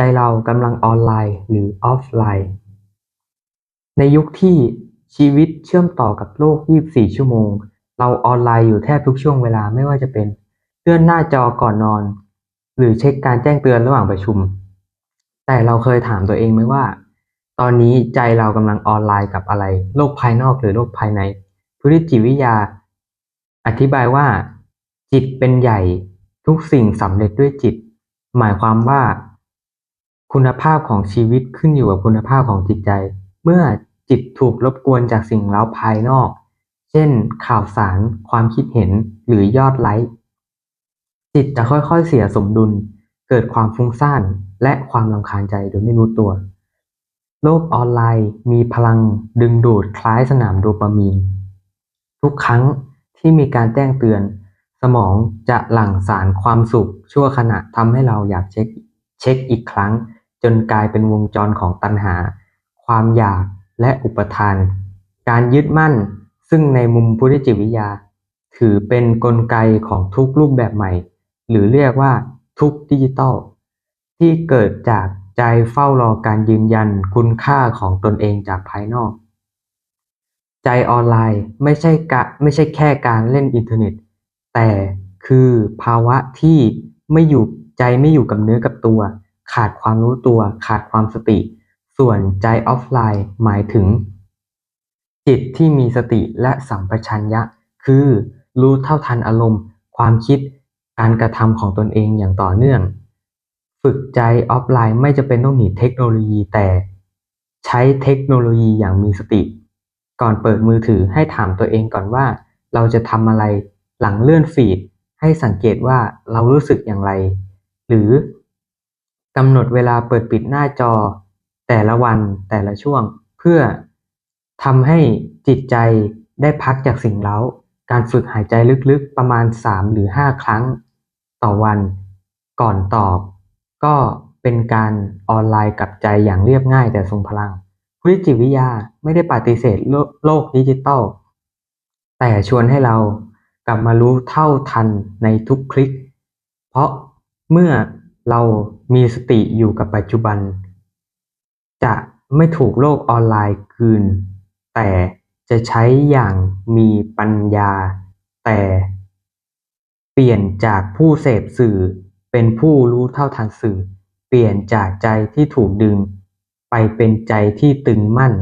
ใจเรากำลังออนไลน์หรือออฟไลน์ ในยุคที่ชีวิตเชื่อมต่อกับโลก 24 ชั่วโมง เราออนไลน์อยู่แทบทุกช่วงเวลาไม่ว่าจะเป็นเลื่อนหน้าจอก่อนนอน หรือเช็คการแจ้งเตือนระหว่างประชุม แต่เราเคยถามตัวเองไหมว่า ตอนนี้ใจเรากำลังออนไลน์กับอะไร โลกภายนอกหรือโลกภายในพุทธจิวิทยา อธิบายว่า จิตเป็นใหญ่ทุกสิ่งสำเร็จด้วยจิต หมายความว่า คุณภาพของชีวิตขึ้นอยู่กับคุณภาพของจิตใจ เมื่อจิตถูกรบกวนจากสิ่งเร้าภายนอก เช่น ข่าวสาร ความคิดเห็น หรือยอดไลค์ จิตจะค่อยๆเสียสมดุล เกิดความฟุ้งซ่าน และความรำคาญใจโดยไม่รู้ตัว โลกออนไลน์มีพลังดึงดูดคล้ายสนามโดปามีน ทุกครั้งที่มีการแจ้งเตือน สมองจะหลั่งสารความสุขชั่วขณะทำให้เราอยากเช็คเช็คอีกครั้ง จนกลายเป็นวงจรของตัณหา ความอยากและอุปทาน การยึดมั่น ซึ่งในมุมพุทธจิตวิทยา ถือเป็นนกลไกของทุกรูปแบบใหม่ หรือเรียกว่าทุกดิจิตอลที่เกิดจากใจเฝ้ารอการยืนยันคุณค่าของตนเองจากภายนอก ใจออนไลน์ไม่ใช่กะไม่ใช่แค่การเล่นอินเทอร์เน็ต แต่คือภาวะที่ไม่อยู่ใจไม่อยู่กับเนื้อกับตัว ขาดความรู้ตัว ขาดความสติ ส่วนใจออฟไลน์หมายถึง จิตที่มีสติและสัมปชัญญะ คือรู้เท่าทันอารมณ์ ความคิด การกระทำของตนเองอย่างต่อเนื่อง ฝึกใจออฟไลน์ไม่จะเป็นต้องหนีเทคโนโลยีแต่ ใช้เทคโนโลยีอย่างมีสติ ก่อนเปิดมือถือให้ถามตัวเองก่อนว่า เราจะทำอะไรหลังเลื่อนฟีดให้สังเกตว่าเรารู้สึกอย่างไร หรือ กำหนดเวลาเปิดปิดหน้าจอ แต่ละวันแต่ละช่วง เพื่อทำให้จิตใจได้พักจากสิ่งเร้า การฝึกหายใจลึกๆประมาณ 3 หรือ 5 ครั้ง ต่อวันก่อนตอบ ก็เป็นการออนไลน์กับใจอย่างเรียบง่ายแต่ทรงพลังพุทธจิตวิทยาไม่ได้ปฏิเสธโลกโลกดิจิตอลแต่ชวนให้เรากลับมารู้เท่าทันในทุกคลิก เพราะเมื่อเรา มีสติอยู่กับปัจจุบัน จะไม่ถูกโลกออนไลน์คืน แต่จะใช้อย่างมีปัญญา แต่เปลี่ยนจากผู้เสพสื่อเป็นผู้รู้เท่าทันสื่อ เปลี่ยนจากใจที่ถูกดึง ไปเป็นใจที่ตึงมั่น